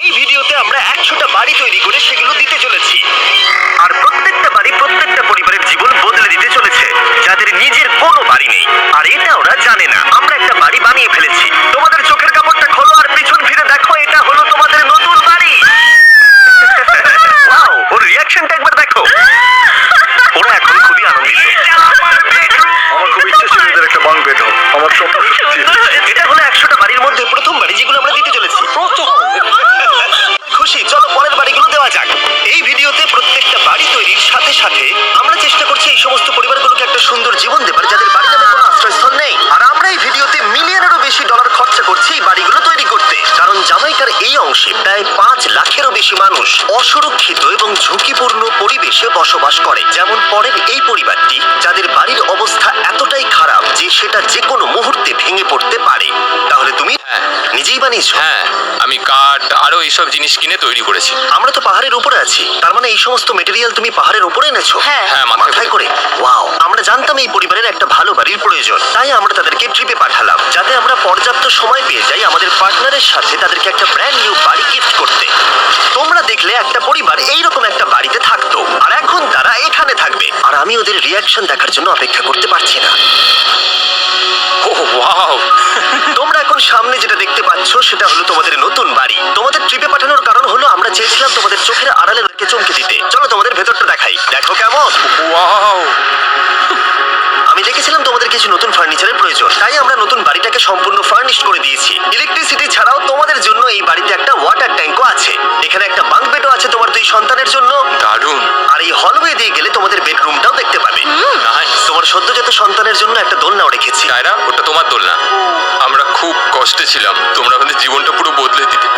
এই ভিডিওতে আমরা একশোটা বাড়ি তৈরি করে সেগুলো দিতে চলেছি। আর প্রত্যেকটা বাড়ি প্রত্যেকটা পরিবারের জীবন বদলে দিতে চলেছে, যাদের নিজের কোনো বাড়ি নেই। আর এটা ওরা জানে না। আমরা একটা বাড়ি বানিয়ে ফেলেছি। তোমাদের বেশি মানুষ অসুরক্ষিত এবং ঝুঁকিপূর্ণ পরিবেশে বসবাস করে। যেমন পরের এই পরিবারটি যাদের বাড়ির অবস্থা এতটাই খারাপ যে সেটা যে কোনো মুহূর্তে ভেঙে পড়তে পারে। তাহলে তুমি হ্যাঁ। নিজেই বানিয়েছো? হ্যাঁ আমি কাঠ আরও এইসব জিনিস কিনে তৈরি করেছি। আমরা তো পাহাড়ের উপরে আছি। তার মানে এই সমস্ত মেটেরিয়াল তুমি পাহাড়ের উপরে এনেছো? হ্যাঁ। হ্যাঁ, মাথায় মাথায় করে। ওয়াও আমরা জানতাম এই পরিবারের একটা ভালো বাড়ির প্রয়োজন। তাই আমরা তাদেরকে ট্রিপে পাঠালাম। যাতে আমরা পর্যাপ্ত সময় পেয়ে যাই আমাদের পার্টনারের সাথে তাদেরকে একটা ব্র্যান্ড নিউ বাড়ি গিফট করতে। তোমরা দেখলে একটা পরিবার এইরকম একটা বাড়িতে থাকতো। আর এখন তারা এখানে থাকবে। আর আমি ওদের রিয়াকশন দেখার জন্য অপেক্ষা করতে পারছি না। ওয়াও তোমরা এখন সামনে যেটা দেখতে পাচ্ছ সেটা হলো তোমাদের নতুন বাড়ি। তোমাদের ট্রিপে পাঠানোর কারণ হলো আমরা চেয়েছিলাম তোমাদের চোখের আড়ালে ওদেরকে চমকে দিতে। চলো তোমাদের ভেতরটা দেখাই। দেখো কেমন। ওয়াও আমি দেখেছিলাম তোমাদের কিছু নতুন ফার্নিচারের প্রয়োজন। তাই আমরা নতুন বাড়িটাকে সম্পূর্ণ ফার্নিশ করে দিয়েছি। ইলেকট্রিসিটি ছাড়াও সন্তানের জন্য দারুণ। আর এই হলওয়ে দিয়ে গেলে তোমাদের বেডরুমটাও দেখতে পাবে। তোমার সদ্যজাত সন্তানের জন্য একটা দোলনাও রেখেছি। তাইরা ওটা তোমার দোলনা। আমরা খুব কষ্টে ছিলাম। তোমরা আমাদের জীবনটা পুরো বদলে দিতে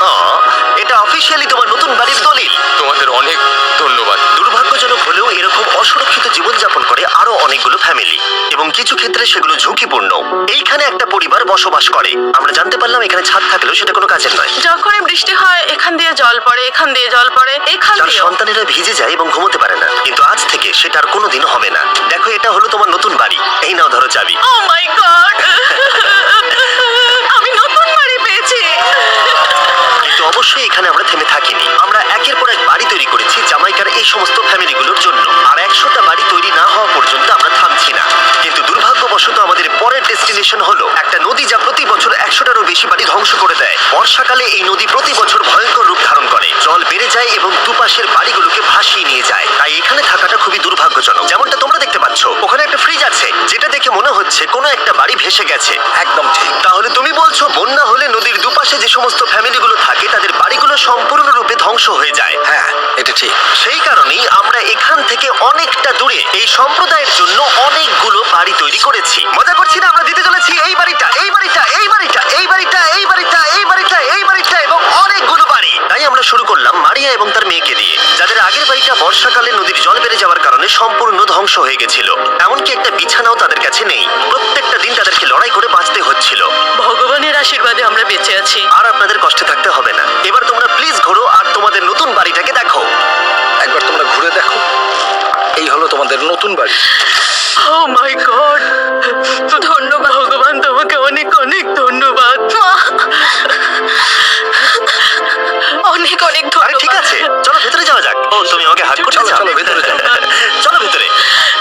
আহ, এটা অফিসিয়ালি তোমার নতুন বাড়ির দলিল। তোমাদের অনেক ধন্যবাদ। দুর্ভাগ্যজনক হলেও এরকম অসুরক্ষিত জীবনযাপন করে আরও অনেকগুলো ফ্যামিলি এবং কিছু ক্ষেত্রে সেগুলো ঝুঁকিপূর্ণ। এইখানে একটা পরিবার বসবাস করে। আমরা জানতে পারলাম এখানে ছাদ থাকলেও সেটা কোনো কাজের নয়। যখনই বৃষ্টি হয় এখান দিয়ে জল পড়ে এখান দিয়ে জল পড়ে এখান তার দিয়ে সন্তানেরা ভিজে যায় এবং ঘুমোতে পারে না। কিন্তু আজ থেকে সেটা আর কোনোদিনও হবে না। দেখো এটা হলো তোমার নতুন বাড়ি। এই নাও ধরো চাবি। ও মাই গড আমি নতুন বাড়ি পেয়েছি। কিন্তু অবশ্যই এখানে আমরা থেমে থাকিনি। আমরা একের পর এক বাড়ি তৈরি করেছি জামাইকার এই সমস্ত ফ্যামিলিগুলোর জন্য। আর একশোটা বাড়ি তৈরি না হওয়া পর্যন্ত আমরা দুর্ভাগ্যবশত আমাদের পরের ডেস্টিনেশন হলো। একটা নদী যা প্রতি বছর একশোটারও বেশি বাড়ি ধ্বংস করে দেয়। বর্ষাকালে এই নদী প্রতি বছর ভয়ঙ্কর রূপ ধারণ করে। জল বেড়ে যায় এবং দুপাশের বাড়িগুলোকে ভাসিয়ে নিয়ে যায়। তাই এখানে থাকাটা খুবই দুর্ভাগ্যজনক। যেমনটা তোমরা দেখতে পাচ্ছ ওখানে একটা ফ্রিজ আছে যেটা দেখে মনে হচ্ছে কোনো একটা বাড়ি ভেসে গেছে। একদম ঠিক। তাহলে তুমি বলছো বন্যা হলে নদীর দুপাশে যে সমস্ত ফ্যামিলিগুলো থাকে তাদের বাড়িগুলো সম্পূর্ণরূপে ধ্বংস হয়ে যায়। হ্যাঁ এটা ঠিক। সেই কারণেই আমরা এখান থেকে অনেকটা দূরে এই সম্প্রদায়ের জন্য অনেকগুলো বাড়ি তৈরি করেছি। মজা করছি না আমরা দিতে চলেছি এই বাড়িটা এই বাড়িটা এই বাড়িটা এই বাড়িটা এই বাড়িটা এই বাড়িটা এই বাড়িটা এবং অনেকগুলো বাড়ি। তাই আমরা শুরু করলাম মারিয়া এবং তার মেয়েকে দিয়ে। যাদের আগের বাড়িটা বর্ষাকালে নদীর জল বেড়ে যাওয়ার কারণে সম্পূর্ণ ধ্বংস হয়ে গেছিল। এমনকি একটা বিছানাও তাদের কাছে নেই। প্রত্যেকটা দিন তাদেরকে তোমাদের নতুন বাড়ি। ও মাই গড ধন্যবাদ ভগবান তোমাকে অনেক অনেক ধন্যবাদ। অনেক অনেক আরে ঠিক ধন্যবাদ আছে চলো ভেতরে যাওয়া যাক। ও তুমি আমাকে হাত করতে চলো, চাও? চলো, ভেতরে যাও। চলো ভেতরে।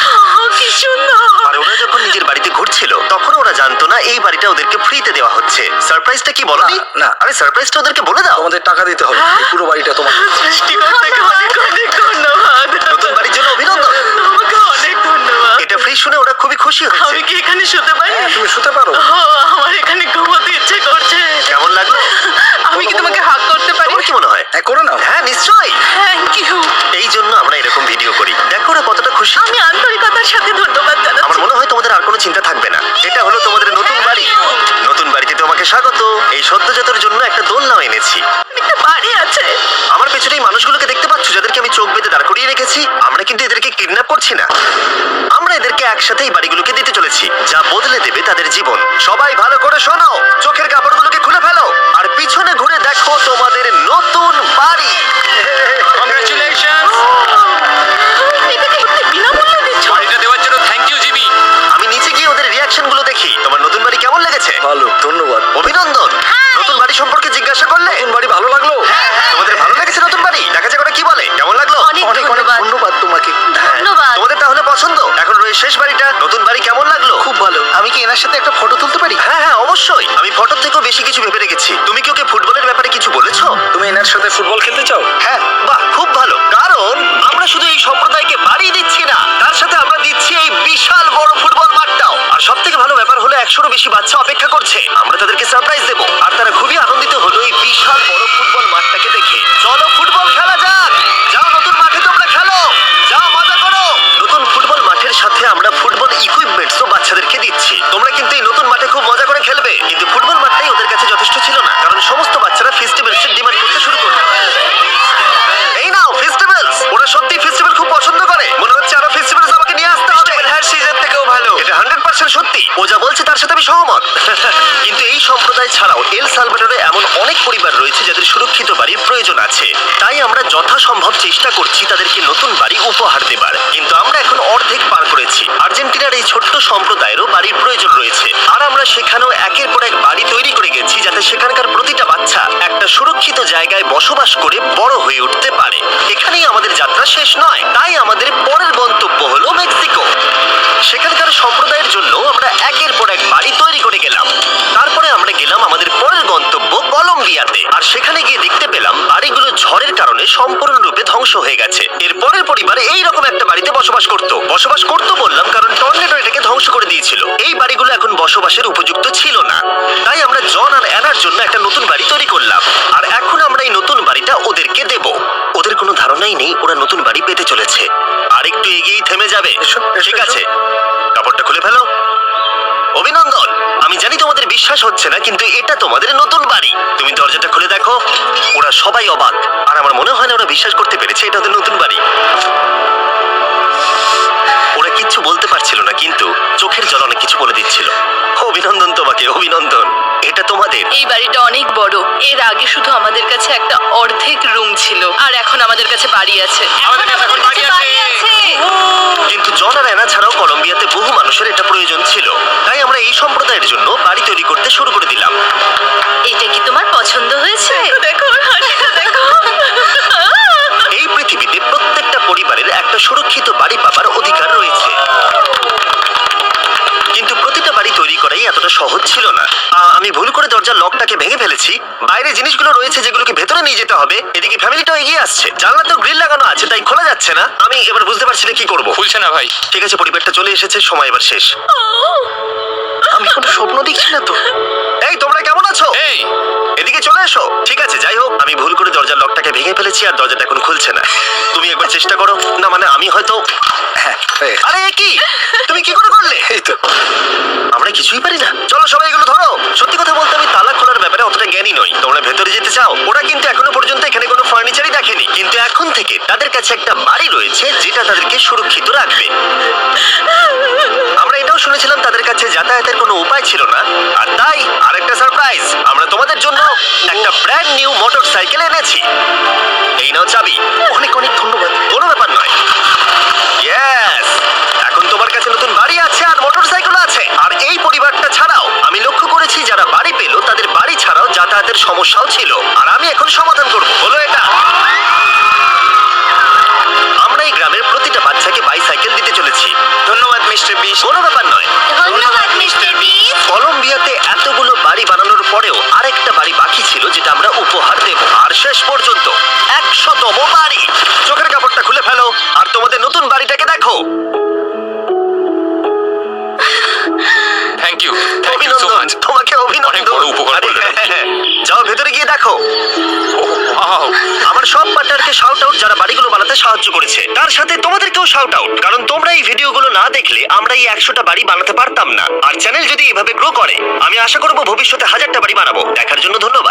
আহ, কি সুন্দর! আর ওরা যখন নিজের বাড়িতে ঘুরছিল তখন ওরা জানতো না এই বাড়িটা ওদেরকে ফ্রিতে দেওয়া হচ্ছে। সারপ্রাইজটা কি বলো না, না। আরে সারপ্রাইজটা ওদেরকে বলে দাও। তোমাদের টাকা দিতে হবে। এই পুরো বাড়িটা তোমার সৃষ্টিকর্তাকে অনেক অনেক ধন্যবাদ। নতুন বাড়ির জন্য অভিনন্দন। এটা ফ্রি শুনে ওরা খুবই খুশি হয়েছে। আমি কি এখানে শুতে পারি? হ্যাঁ, তুমি শুতে পারো। ও, আমার এখানে ঘুমোতে ইচ্ছে করছে। কেমন লাগল? আমি কি তোমাকে হাক করতে পারি? তোমার কি মনে হয়? হ্যাঁ করে নাও হ্যাঁ নিশ্চয়ই। থ্যাংক ইউ এই জন্য আমরা এরকম ভিডিও করি। দেখো ওরা কতটা খুশি। আমি আন্তরিকতার সাথে ধন্যবাদ আমার জানাচ্ছি মনে হয় তোমাদের আর কোনো চিন্তা থাকবে না। এটা হলো তোমাদের নতুন বাড়ি। নতুন বাড়িতে তোমাকে স্বাগত। এই সদ্যজাতর জন্য একটা দোলনাও এনেছি। একটা বাড়ি আছে। আমার পেছনে মানুষগুলোকে দেখতে পাচ্ছ, যাদেরকে আমি চোখ বেঁধে দাঁড় করিয়ে রেখেছি। আমরা কিন্তু এদেরকে কিডন্যাপ করছি না। আমরা এদেরকে একসাথে এই বাড়িগুলোকে দিতে চলেছি, যা বদলে দেবে তাদের জীবন। সবাই ভালো করে শোনো, চোখের কাপড়গুলোকে খুলে ফেলো, আর পিছনে ঘুরে দেখো ইকুইপমেন্টসও বাচ্চাদেরকে দিচ্ছি তোমরা কিন্তু এই নতুন মাঠে খুব মজা করে খেলবে কিন্তু ফুটবল মাঠটাই ওদের কাছে যথেষ্ট ছিল না কারণ সমস্ত বাচ্চারা ফেস্টিভ্যালসের ডিমান্ড করতে শুরু করল এই নাও ফেস্টিভ্যালস ওরা সত্যি ফেস্টিভ্যাল খুব পছন্দ করে মনে হচ্ছে আরও ফেস্টিভ্যালস আমাকে নিয়ে আসতে হবে হ্যার সিজন থেকেও ভালো এটা হান্ড্রেড পার্সেন্ট সত্যি ও যা বলছে তার সাথে আমি সহমত। কিন্তু এই সম্প্রদায় ছাড়াও এল সালভাডোরে এমন অনেক পরিবার রয়েছে যাদের সুরক্ষিত বাড়ির প্রয়োজন আছে। তাই আমরা যথাসম্ভব চেষ্টা করছি তাদেরকে নতুন বাড়ি উপহার দেবার। কিন্তু আমরা এখন অর্ধেক পার করেছি। আর্জেন্টিনার এই ছোট্ট সম্প্রদায়েরও বাড়ির প্রয়োজন রয়েছে। আর আমরা সেখানেও একের পর এক বাড়ি তৈরি করে গেছি যাতে সেখানকার প্রতিটা বাচ্চা একটা সুরক্ষিত জায়গায় বসবাস করে বড় হয়ে উঠতে পারে। এখানেই আমাদের যাত্রা শেষ নয়। তাই আমাদের পরের গন্তব্য হলো সেখানকার সম্প্রদায়ের জন্য আমরা একের পর এক বাড়ি তৈরি করে গেলাম। তারপরে আমরা গেলাম আমাদের পরের গন্তব্য কলম্বিয়াতে। আর সেখানে গিয়ে দেখতে পেলাম বাড়িগুলো ঝড়ের কারণে সম্পূর্ণরূপে ধ্বংস হয়ে গেছে। এর পরের পরিবার এই রকম একটা বাড়িতে বসবাস করত। বসবাস করত বললাম কারণ টর্নেডো এটাকে ধ্বংস করে দিয়েছিল। এই বাড়িগুলো এখন বসবাসের উপযুক্ত ছিল না। তাই আমরা জন আর অ্যানার জন্য একটা নতুন বাড়ি তৈরি করলাম। আর এখন আমরা এই নতুন বাড়িটা ওদেরকে দেব। ওদের কোনো ধারণাই নেই, ওরা নতুন বাড়ি পেতে চলেছে। আর একটু এগিয়েই থেমে যাবে। এসো, এসো, ঠিক এসো। আছে। কাপড়টা খুলে ফেলো। অভিনন্দন। আমি জানি তোমাদের বিশ্বাস হচ্ছে না কিন্তু এটা তোমাদের নতুন বাড়ি। তুমি দরজাটা খুলে দেখো। ওরা সবাই অবাক। আর আমার মনে হয় না ওরা বিশ্বাস করতে পেরেছে এটা ওদের নতুন বাড়ি। ওরা কিচ্ছু তোমাদের এই বাড়িটা অনেক বড়। এর আগে শুধু আমাদের কাছে একটা অর্ধেক রুম ছিল। আর এখন আমাদের কাছে বাড়ি আছে। আমাদের কাছে এখন বাড়ি আছে। কিন্তু জন আর অ্যানা ছাড়াও কলম্বিয়াতে বহু মানুষের এটা প্রয়োজন ছিল। তাই আমরা এই সম্প্রদায়ের জন্য বাড়ি তৈরি করতে শুরু করে দিলাম। এটা কি তোমার পছন্দ হয়েছে? দেখো দেখো। এই পৃথিবীতে প্রত্যেকটা পরিবারের একটা সুরক্ষিত বাড়ি পাবার অধিকার রয়েছে। করাই এতটা সহজ ছিল না। আ, আমি ভুল করে দরজার লকটাকে ভেঙে ফেলেছি। বাইরে জিনিসগুলো রয়েছে যেগুলোকে ভেতরে নিয়ে যেতে হবে। এদিকে ফ্যামিলিটাও এগিয়ে আসছে। জানলা তো গ্রিল লাগানো আছে তাই খোলা যাচ্ছে না। আমি এবার বুঝতে পারছি না কি করব। খুলছে না ভাই। ঠিক আছে পরিবারটা চলে এসেছে সময় এবার শেষ। আমি কোনো স্বপ্ন দেখছি না তো। এই তোমরা কেমন আছো? এই। এদিকে চলে এসো। ঠিক আছে যাই হোক আমি ভুল করে ভেঙে ফেলেছি আর দরজাটা এখন খুলছে না। তুমি একবার চেষ্টা করো। না মানে আমি হয়তো হ্যাঁ এই, আরে এ কি? তুমি কি করে করলে? এই তো। আমরা কিছুই পারি না। চলো সবাই এগুলো ধরো। সত্যি কথা বলতে আমি তালা খোলার ব্যাপারে অতটা জ্ঞানী নই। তোমরা ভেতরে যেতে চাও। ওরা কিন্তু এখনও পর্যন্ত এখানে কোনো ফার্নিচারই দেখেনি। কিন্তু এখন থেকে তাদের কাছে একটা বাড়ি রয়েছে যেটা তাদেরকে সুরক্ষিত রাখবে। আমরা এটাও শুনেছিলাম তাদের কাছে যাতায়াতের কোনো উপায় ছিল না। আর তাই আরেকটা সারপ্রাইজ আমরা তোমাদের জন্য একটা ব্র্যান্ড নিউ মোটর সাইকেল এনেছি। এই নাও চাবি। অনেক অনেক ধন্যবাদ। কোনো ব্যাপার নয়। ইয়েস এখন তোমার কাছে নতুন বাড়ি আছে আর মোটরসাইকেল আছে। আর এই পরিবারটা ছাড়াও আমি লক্ষ্য করেছি, যারা বাড়ি পেল, তাদের বাড়ি ছাড়াও যাতায়াতের সমস্যাও ছিল। আর আমি এখন সমাধান পার্টনারকে শাউট আউট যারা বাড়িগুলো বানাতে সাহায্য করেছে। তার সাথে তোমাদেরকেও শাউট আউট কারণ তোমরা এই ভিডিওগুলো না দেখলে আমরা এই একশোটা বাড়ি বানাতে পারতাম না। আর চ্যানেল যদি এভাবে গ্রো করে, আমি আশা করব ভবিষ্যতে হাজারটা বাড়ি বানাবো। দেখার জন্য ধন্যবাদ।